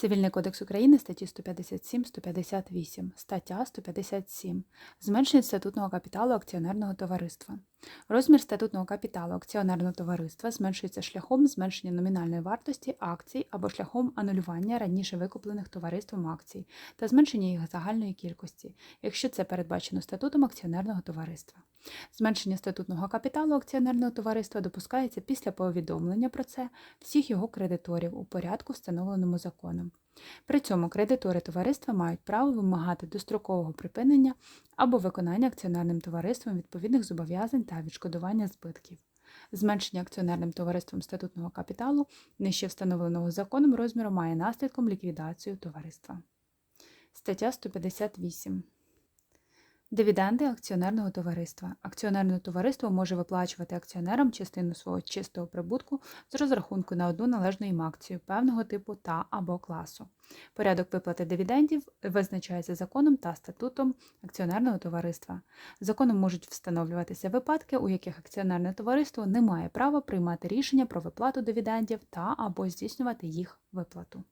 Цивільний кодекс України статті 157-158, стаття 157. Зменшення статутного капіталу акціонерного товариства. Розмір статутного капіталу акціонерного товариства зменшується шляхом зменшення номінальної вартості акцій або шляхом анулювання раніше викуплених товариством акцій та зменшення їх загальної кількості, якщо це передбачено статутом акціонерного товариства. Зменшення статутного капіталу акціонерного товариства допускається після повідомлення про це всіх його кредиторів у порядку, встановленому законом. При цьому кредитори товариства мають право вимагати дострокового припинення або виконання акціонерним товариством відповідних зобов'язань та відшкодування збитків. Зменшення акціонерним товариством статутного капіталу нижче встановленого законом розміру має наслідком ліквідацію товариства. Стаття 158. Дивіденди акціонерного товариства. Акціонерне товариство може виплачувати акціонерам частину свого чистого прибутку з розрахунку на одну належну їм акцію певного типу та або класу. Порядок виплати дивідендів визначається законом та статутом акціонерного товариства. Законом можуть встановлюватися випадки, у яких акціонерне товариство не має права приймати рішення про виплату дивідендів та або здійснювати їх виплату.